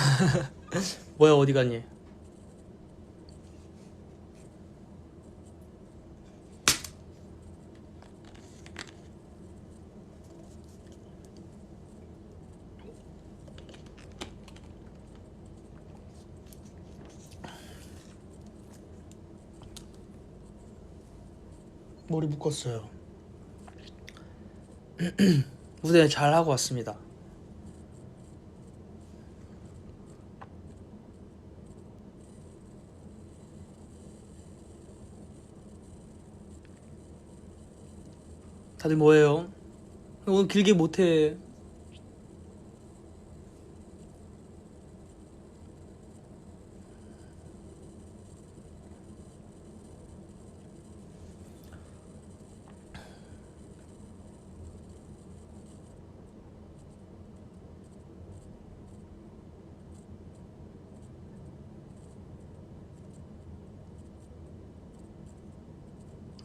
뭐야 어디 갔니? 머리 묶었어요. 무대 잘 하고 왔습니다. 다들 뭐해요? 오늘 길게 못해.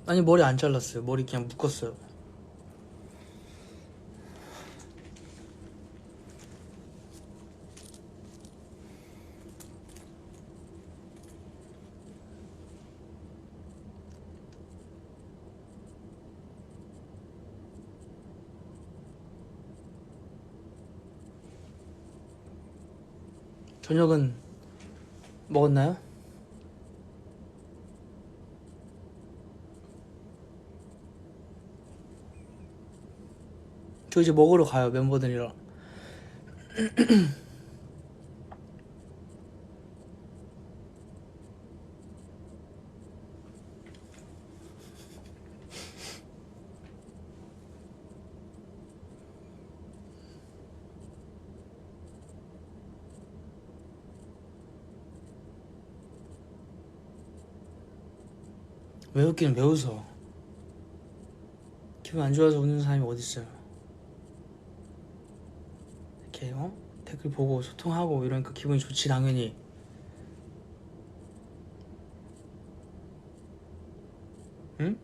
아니 머리 안 잘랐어요. 머리 그냥 묶었어요. 저녁은 먹었나요? 저 이제 먹으러 가요 멤버들이랑 왜 웃기는 왜 웃어 기분 안 좋아서 웃는 사람이 어딨어요? 이렇게 어? 댓글 보고 소통하고 이러니까 기분이 좋지 당연히. 응?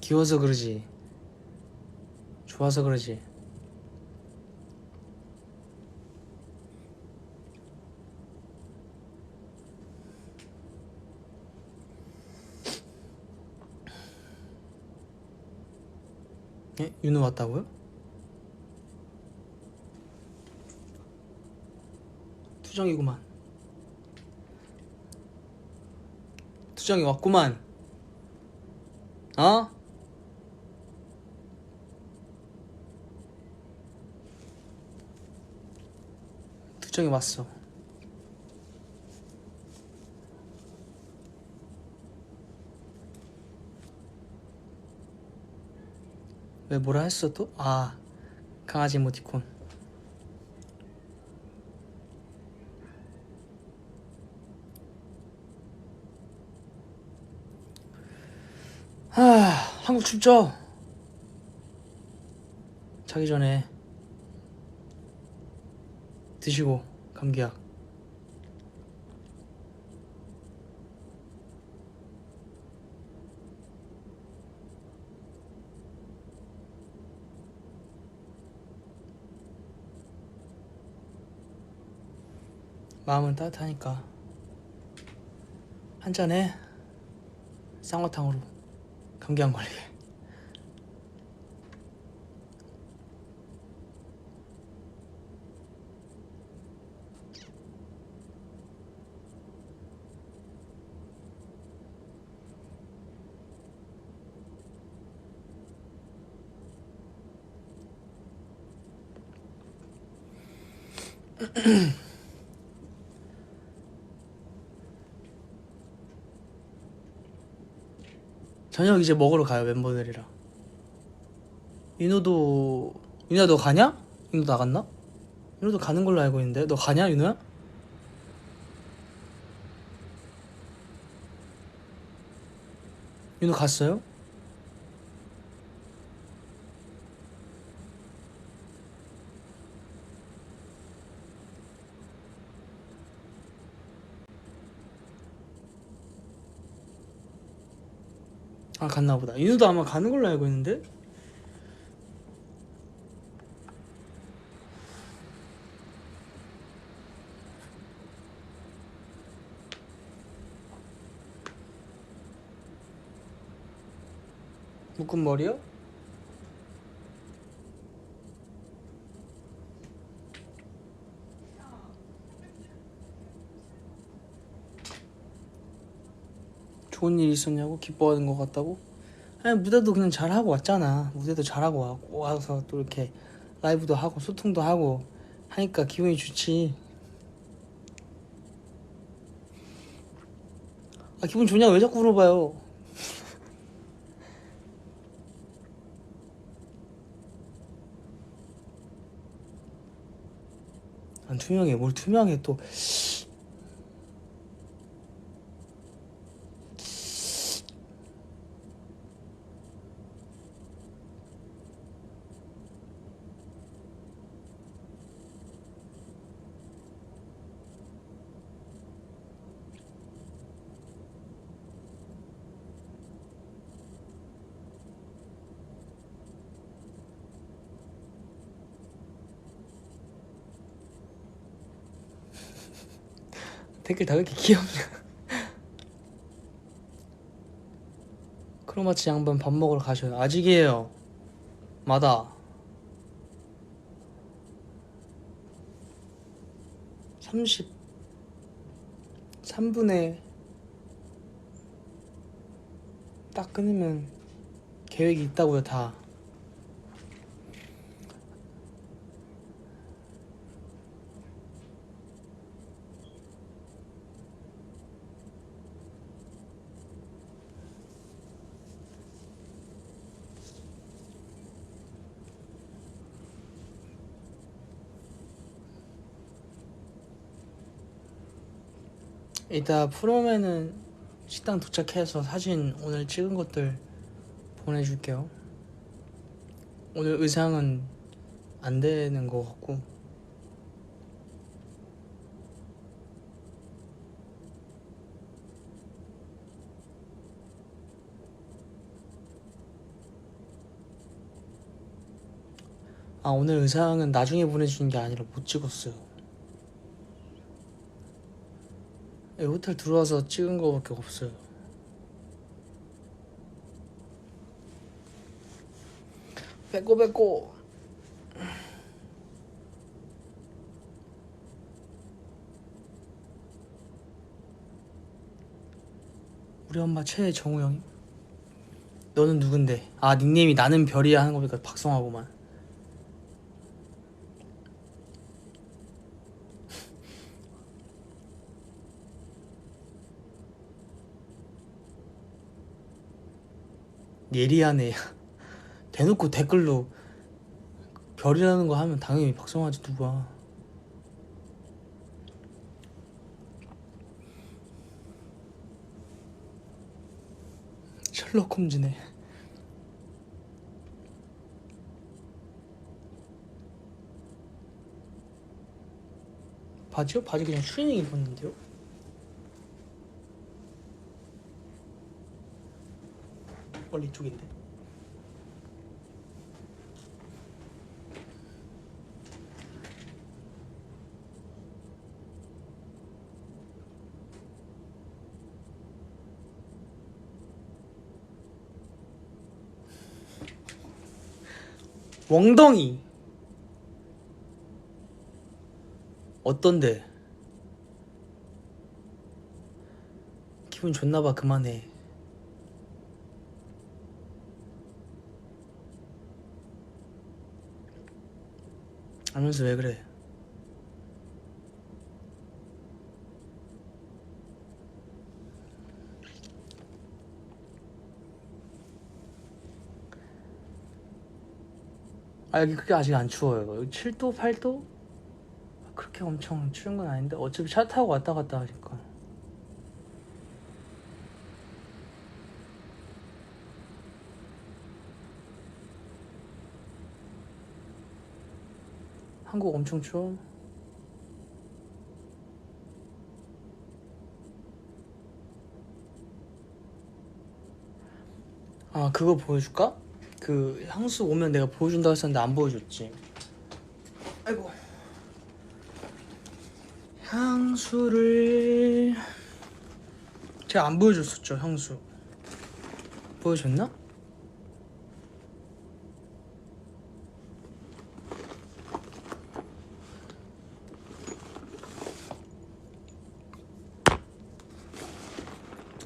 귀여워서 그러지. 좋아서 그러지 예? 윤우 왔다고요? 투정이구만 투정이 왔구만 어? 투정이 왔어 왜 뭐라 했어 또? 아 강아지 이모티콘 하 한국 춥죠? 자기 전에 드시고 감기약 마음은 따뜻하니까. 한 잔에 쌍화탕으로. 감기 안 걸리게 저녁 이제 먹으러 가요 멤버들이랑 윤호도 윤호야 너 가냐? 윤호 나갔나? 윤호도 가는 걸로 알고 있는데 너 가냐 윤호야? 윤호 갔어요? 아 갔나 보다 인우도 아마 가는 걸로 알고 있는데 묶은 머리요? 좋은 일 있었냐고 기뻐하는 것 같다고? 아니 무대도 그냥 잘하고 왔잖아. 무대도 잘하고 와- 와서 또 이렇게 라이브도 하고 소통도 하고 하니까 기분이 좋지. 아 기분 좋냐고 왜 자꾸 물어봐요? 안 투명해. 뭘 투명해 또 댓글 다 그렇게 귀엽냐? 크로마치 양반 밥 먹으러 가셔요. 아직이에요. 마다. 30 3분에 딱 끊으면 계획이 있다고요 다 이따 프롬에는 식당 도착해서 사진 오늘 찍은 것들 보내줄게요. 오늘 의상은 안 되는 것 같고 아 오늘 의상은 나중에 보내주는 게 아니라 못 찍었어요. 예, 호텔 들어와서 찍은 거밖에 없어요. 빼고 빼고. 우리 엄마 최정우 형이. 너는 누군데? 아 닉네임이 나는 별이야 하는 거니까 박성하고만. 예리하네. 대놓고 댓글로 별이라는 거 하면 당연히 박성하지 누가. 셜록 홈즈네. 바지요? 바지 그냥 추리닝 입었는데요? 원래 이쪽인데. 웡덩이 어떤데? 기분 좋나봐 그만해 하면서 왜 그래? 아 여기 그게 아직 안 추워요. 여기 7도 8도? 그렇게 엄청 추운 건 아닌데. 어차피 차 타고 왔다 갔다 하니까 한국 엄청 추워 아 그거 보여줄까? 그 향수 오면 내가 보여준다고 했었는데 안 보여줬지 아이고 향수를 제가 안 보여줬었죠 향수 보여줬나?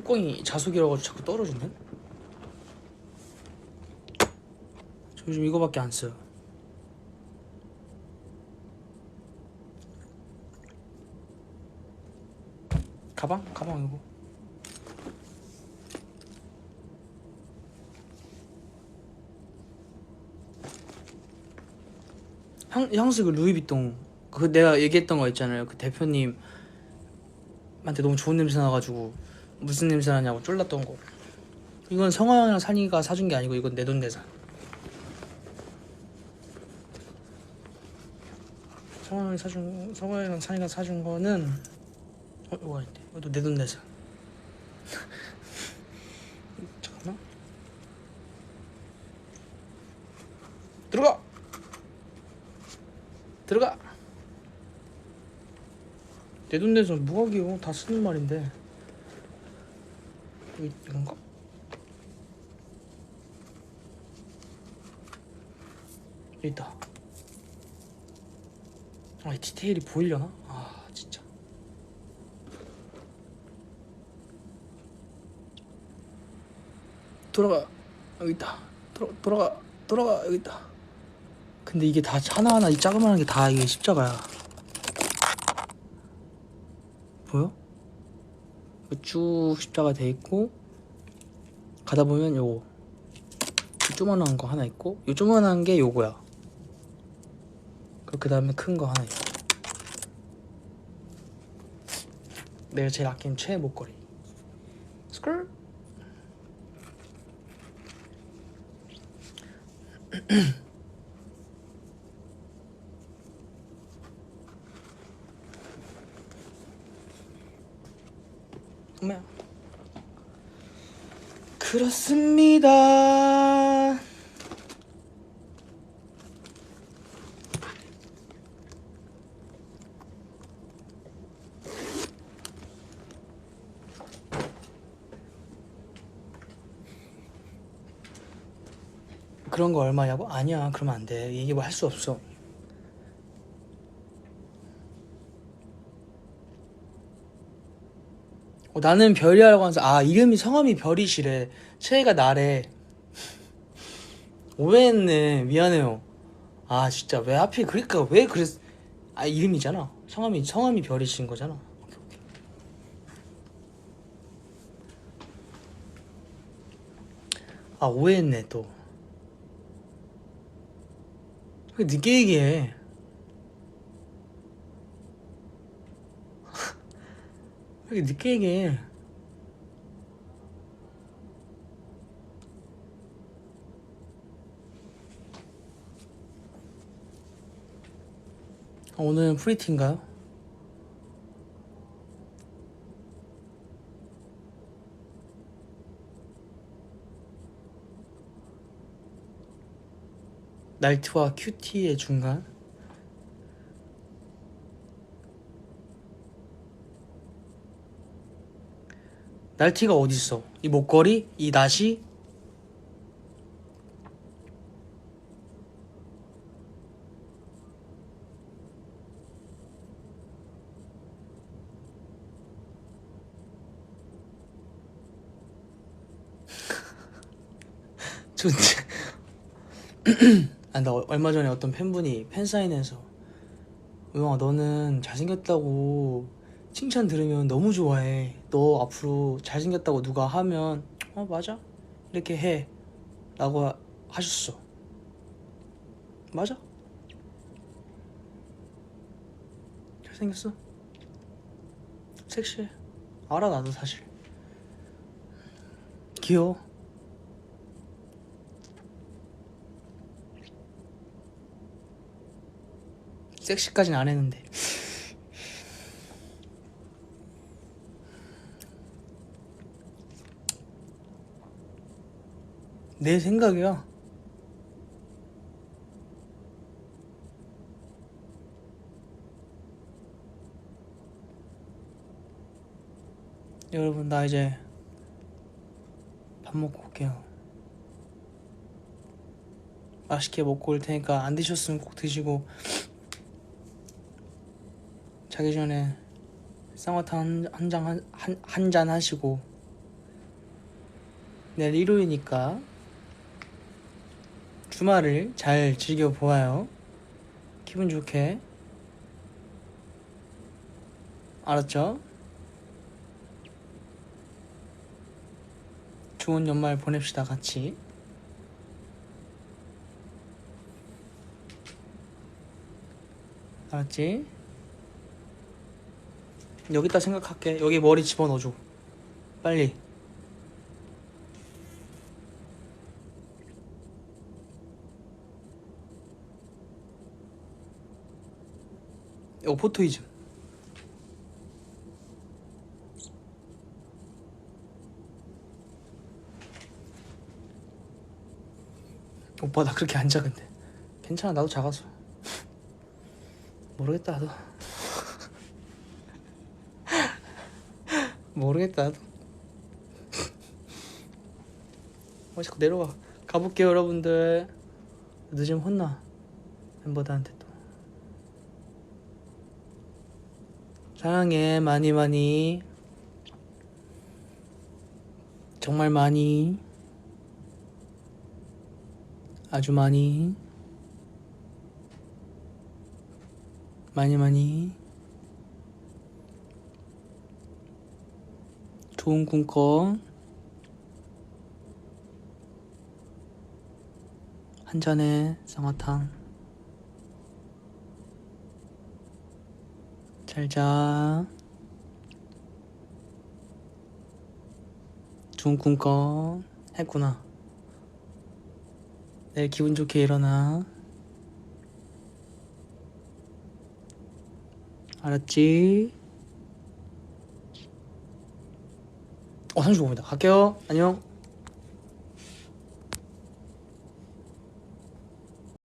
뚜껑이 자석이라고 자꾸 떨어지네? 저 요즘 이거밖에 안 써요. 가방? 가방 이거. 향, 향수 그 루이비통 그 내가 얘기했던 거 있잖아요. 그 대표님한테 너무 좋은 냄새 나가지고 무슨 냄새 나냐고 쫄랐던 거. 이건 성화형이랑 산이가 사준 게 아니고 이건 내 돈 내산. 성화형이 사준 성화형이랑 산이가 사준 거는 어 이거 아닌데 이것도 내 돈 내산. 잠깐만. 들어가! 들어가! 내 돈 내산. 무각이요 다 쓰는 말인데 여기 이건가? 여기 있다 아, 이 디테일이 보이려나? 아, 진짜. 돌아가. 여기 있다. 돌아, 돌아가. 돌아가. 여기 있다. 근데 이게 다 하나하나 이 자그마한 게 다 이게 십자가야. 보여? 쭉 십자가 돼 있고 가다 보면 요거. 이 조만한 거 하나 있고 요 조만한 게 요거야. 그 다음에 큰 거 하나 있고 내가 제일 아끼는 최애 목걸이. 스컬 엄마야 그렇습니다. 그런 거 얼마냐고? 아니야 그러면 안 돼. 이게 뭐 할 수 없어 어, 나는 별이라고 하면서 아 이름이 성함이 별이시래. 최애가 나래. 오해했네. 미안해요. 아 진짜 왜 하필 그러니까 왜 그랬 아 이름이잖아. 성함이 성함이 별이신 거잖아. 아 오해했네 또. 왜 늦게 얘기해 이렇게 늦게 얘기해 아, 오늘은 프리티인가요? 날트와 큐티의 중간 날티가 어딨어? 이 목걸이? 이 나시? 존재 아, 나 얼마 전에 어떤 팬분이 팬사인회에서 우영아 너는 잘생겼다고 칭찬 들으면 너무 좋아해. 너 앞으로 잘생겼다고 누가 하면 어 맞아. 이렇게 해. 라고 하- 하셨어. 맞아. 잘생겼어. 섹시해. 알아 나도 사실. 귀여워. 섹시까진 안 했는데 내 생각이야. 여러분 나 이제 밥 먹고 올게요. 맛있게 먹고 올 테니까 안 드셨으면 꼭 드시고 자기 전에 쌍화탕 한잔한 잔 하시고 내일 일요일이니까 주말을 잘 즐겨 보아요. 기분 좋게 알았죠? 좋은 연말 보냅시다 같이. 알았지? 여기다 생각할게. 여기 머리 집어넣어줘. 빨리. 이거 포토이즘. 오빠 나 그렇게 안 작은데. 괜찮아 나도 작아서. 모르겠다 나도. 모르겠다 나도. 어 자꾸 내려와. 가볼게요 여러분들. 늦으면 혼나. 멤버들한테 또. 사랑해 많이 많이. 정말 많이. 아주 많이. 많이 많이. 좋은 꿈 꿔. 한 잔에 쌍화탕. 잘 자. 좋은 꿈 꿔. 했구나. 내일 기분 좋게 일어나. 알았지? 어, 35분이다. 갈게요. 안녕.